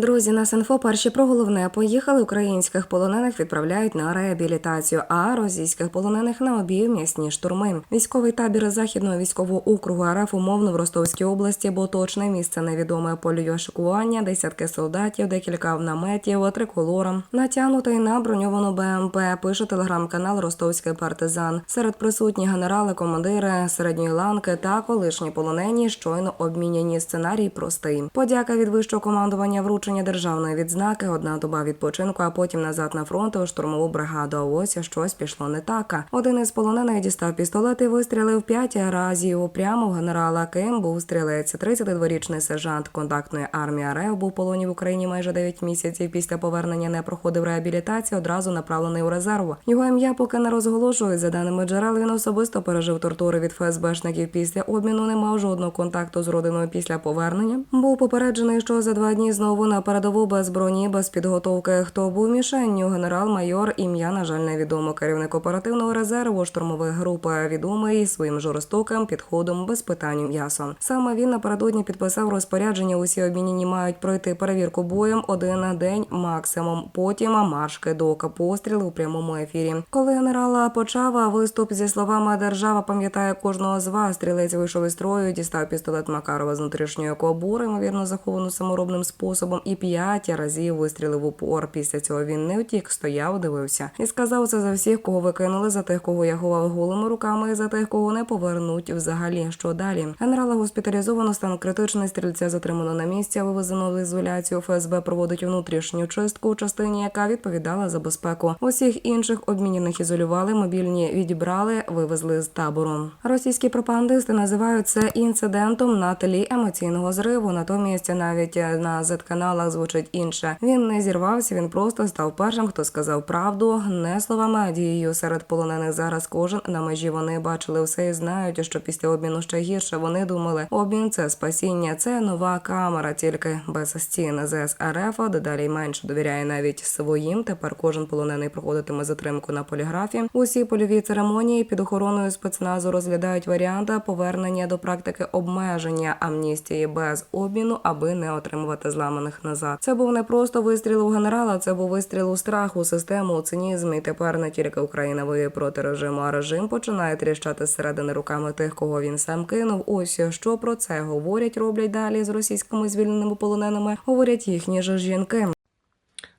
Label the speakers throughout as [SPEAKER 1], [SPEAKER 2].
[SPEAKER 1] Друзі, на Синфо перші про головне поїхали. Українських полонених відправляють на реабілітацію, а російських полонених на обій м'ясні штурми. Військовий табір західного військового округу РФ умовно в Ростовській області, бо точне місце невідоме полює шикування, десятки солдатів, декілька наметів, триколора, натягнутий на броньовану БМП. Пише телеграм-канал Ростовський партизан. Серед присутні генерали, командири середньої ланки та колишні полонені щойно обміняні. Сценарій простий. Подяка від вищого командування вручення державної відзнаки, одна доба відпочинку, а потім назад на фронт у штурмову бригаду. А ось щось пішло не так. Один із полонених дістав пістолет і вистрілив п'ять разів прямо в генерала. Ким був стрілець. 32-річний сержант контактної армії РФ був полоні в Україні майже 9 місяців. Після повернення не проходив реабілітацію, одразу направлений у резерв. Його ім'я поки не розголошують. За даними джерел, він особисто пережив тортури від ФСБшників. Після обміну не мав жодного контакту з родиною після повернення. Був попереджений, що за два дні знову на передову без броні, без підготовки. Хто був мішенню? Генерал-майор ім'я, на жаль, невідомо. Керівник оперативного резерву штурмових груп відомий своїм жорстоким підходом без питань м'ясо. Саме він напередодні підписав розпорядження. Усі обмінені мають пройти перевірку боєм один на день максимум. Потім марш кидок, постріли у прямому ефірі. Коли генерала почав виступ зі словами Держава пам'ятає кожного з вас. Стрілець вийшов із строю, дістав пістолет Макарова з внутрішньої кобури, ймовірно, заховану саморобним способом, і п'ять разів вистрілив упор. Після цього він не втік, стояв, дивився і сказав це за всіх, кого викинули, за тих, кого я ховав голими руками, і за тих, кого не повернуть взагалі. Що далі? Генерала госпіталізовано, стан критичний. Стрільця затримано на місці, вивезено в ізоляцію. ФСБ проводить внутрішню чистку у частині, яка відповідала за безпеку. Усіх інших обмінених ізолювали, мобільні відібрали, вивезли з табору. Російські пропагандисти називають це інцидентом на тлі емоційного зриву. Натомість навіть на Z-каналах звучить інше. Він не зірвався, він просто став першим, хто сказав правду, не словами, а дією серед полонених зараз кожен на межі. Вони бачили все і знають, що після обміну ще гірше. Вони думали, обмін це спасіння, це нова камера, тільки без стін ЗС РФ, дедалі менше довіряє навіть своїм. Тепер кожен полонений проходитиме затримку на поліграфі. Усі польові церемонії під охороною спецназу розглядають варіанти повернення до практики обмеження амністії без обміну, аби не отримувати зламаних назад. Це був не просто вистріл у генерала, це був вистріл у страх, систему, у цинізм. І тепер не тільки Україна воює проти режиму, а режим починає тріщати зсередини руками тих, кого він сам кинув. Ось що про це говорять, роблять далі з російськими звільненими полоненими. Говорять їхні ж жінки.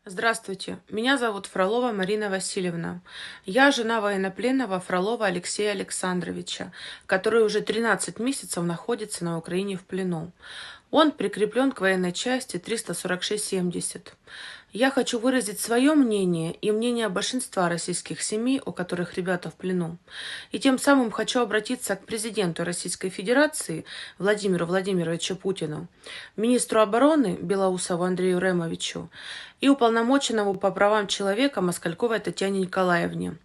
[SPEAKER 2] Здравствуйте, меня зовут Фролова Марина Васильевна. Я жена военнопленного Фролова Алексея Александровича, который уже 13 месяцев находится на Украине в плену. Он прикреплен к военной части 346-70. Я хочу выразить свое мнение и мнение большинства российских семей, у которых ребята в плену. И тем самым хочу обратиться к президенту Российской Федерации Владимиру Владимировичу Путину, министру обороны Белоусову Андрею Ремовичу и уполномоченному по правам человека Москальковой Татьяне Николаевне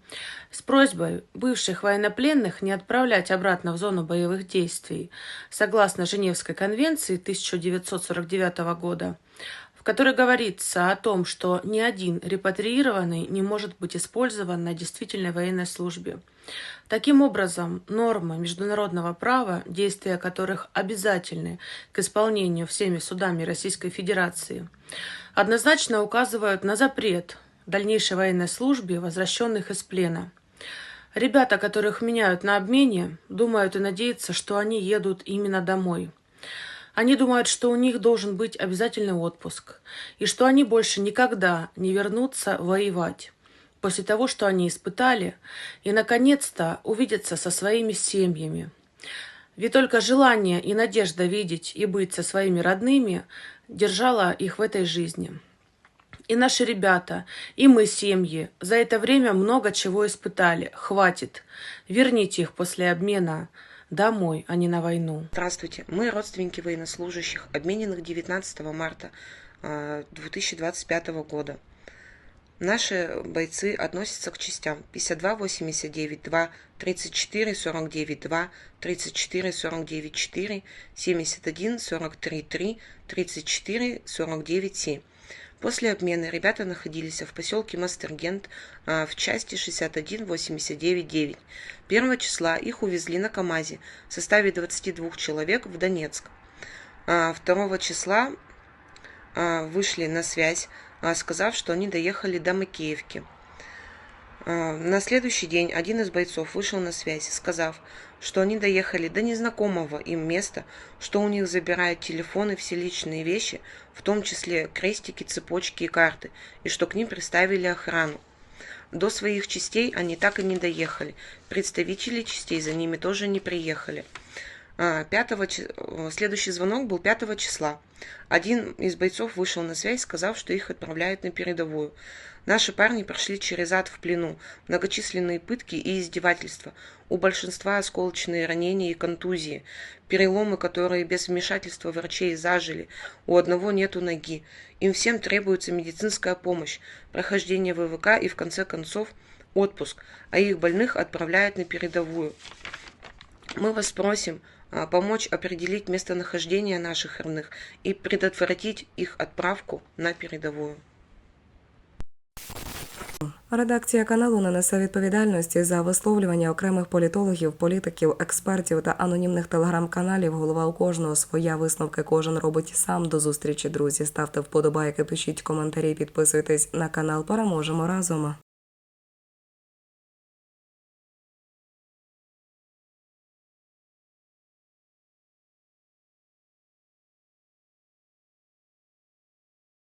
[SPEAKER 2] с просьбой бывших военнопленных не отправлять обратно в зону боевых действий согласно Женевской конвенции 1949 года, в которой говорится о том, что ни один репатриированный не может быть использован на действительной военной службе. Таким образом, нормы международного права, действия которых обязательны к исполнению всеми судами Российской Федерации, однозначно указывают на запрет дальнейшей военной службе возвращенных из плена. Ребята, которых меняют на обмене, думают и надеются, что они едут именно домой. Они думают, что у них должен быть обязательный отпуск, и что они больше никогда не вернутся воевать после того, что они испытали, и, наконец-то, увидеться со своими семьями. Ведь только желание и надежда видеть и быть со своими родными держала их в этой жизни. И наши ребята, и мы, семьи, за это время много чего испытали. Хватит. Верните их после обмена домой, а не на войну.
[SPEAKER 3] Здравствуйте, мы родственники военнослужащих, обмененных 19 марта э, 2025 года. Наши бойцы относятся к частям 52 89 2, 34 49 2, 34 49 4, 71 43 3, 34 49 7. После обмена ребята находились в поселке Мастергент а, в части 61 89 9. 1 числа их увезли на КАМАЗе в составе 22 человек в Донецк. А, 2 числа а, вышли на связь, а, сказав, что они доехали до Макеевки. А, На следующий день один из бойцов вышел на связь, сказав, что они доехали до незнакомого им места, что у них забирают телефоны, все личные вещи, в том числе крестики, цепочки и карты, и что к ним приставили охрану. До своих частей они так и не доехали. Представители частей за ними тоже не приехали. А, 5 чи- э, Следующий звонок был 5 числа. Один из бойцов вышел на связь, сказав, что их отправляют на передовую. Наши парни прошли через ад в плену, многочисленные пытки и издевательства. У большинства осколочные ранения и контузии, переломы, которые без вмешательства врачей зажили. У одного нету ноги. Им всем требуется медицинская помощь, прохождение ВВК и в конце концов отпуск, а их больных отправляют на передовую. Мы вас просим помочь определить местонахождение наших родных и предотвратить их отправку на передовую.
[SPEAKER 1] Редакція каналу не несе відповідальності за висловлювання окремих політологів, політиків, експертів та анонімних телеграм-каналів. Голова у кожного своя висновки кожен робить сам. До зустрічі, друзі. Ставте вподобайки, пишіть коментарі, підписуйтесь на канал. Переможемо разом.